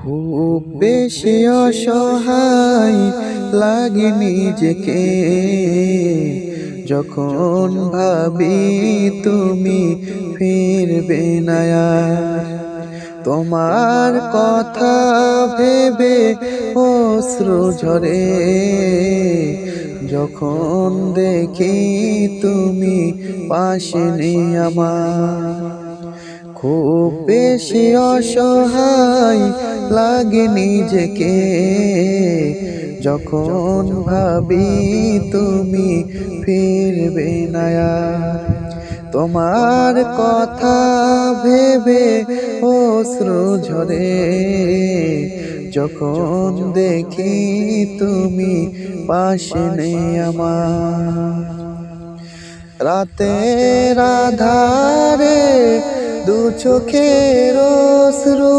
খুব বেশি অসহায় লাগে নিজেকে। যখন ভাবি তুমি ফিরবে না তোমার কথা ভেবে অশ্রু ঝরে। যখন দেখি তুমি পাশে নেই আমার খুব বেশি অসহায় লাগে নিজেকে। যখন ভাবি তুমি ফিরবে না তোমার কথা ভেবে অশ্রু ঝরে। যখন দেখি তুমি পাশে নেই আমার, রাতের আধারে দু চোখের অশ্রু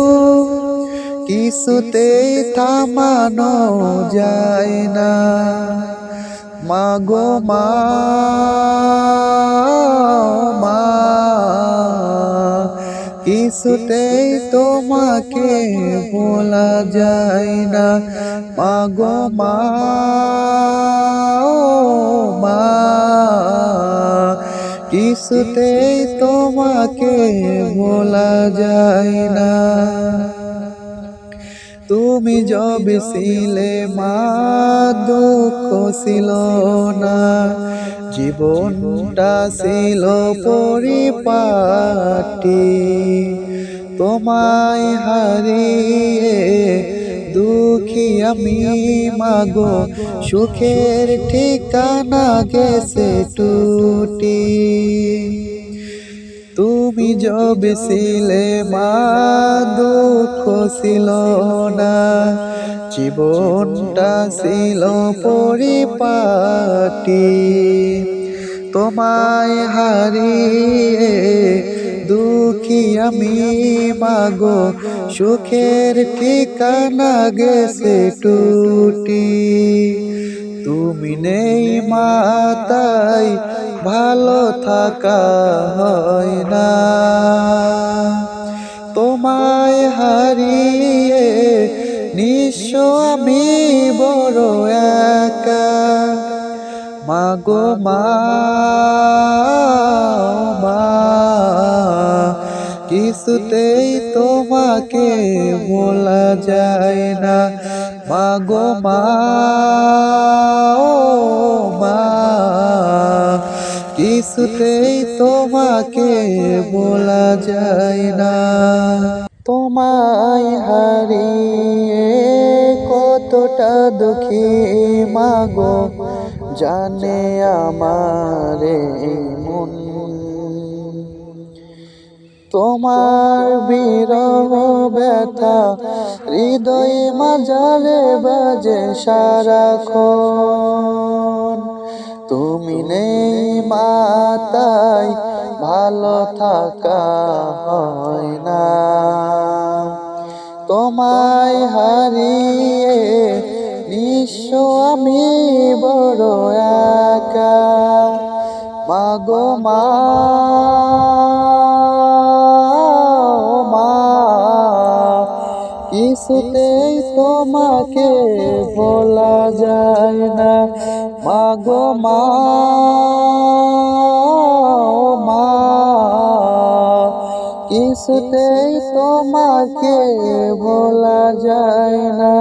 কিছুতেই থামানো যায় না। মাগো মা মা তোমাকে বলা যায় না। মাগো মা মা কিছুতেই তোমাকে বলা যায় না। তুমি যবে ছিলে, মা দুঃখ ছিল না। জীবনটা ছিল পরিপাটি। তোমায় হারিয়ে দুঃখী আমি, মাগো, সুখের ঠিকানা গেছে টুটি। তুমি যবে ছিলে, মা, দুঃখ ছিল না। জীবনটা ছিল পরিপাটি। তোমায় হারিয়ে আমি মাগো, সুখের ঠিকানা গেছে টুটি। তুমি নেই মাতাই ভালো থাকা হয় না। তোমায় হারিয়ে নিঃস্ব আমি বড় একা। মাগো মা মা কিছুতেই তোমাকে বলা যায় না। মাগো মা কিছুতেই তোমাকে বলা যায় না। তোমায় হারিয়ে কতটা দুঃখী মাগো, জানে আমারে মন তোমার বিরহ ব্যথা, হৃদয়ে মাজারে বাজে সারাক্ষণ। তুমি নেই মাতাই, ভালো থাকা হয় না। তোমায় হারিয়ে নিঃস্ব আমি বড় একা। মাগো মা কিছুতেই তোমাকে বলা যায় না। মাগো মা মা কিছুতেই তোমাকে বলা যায় না।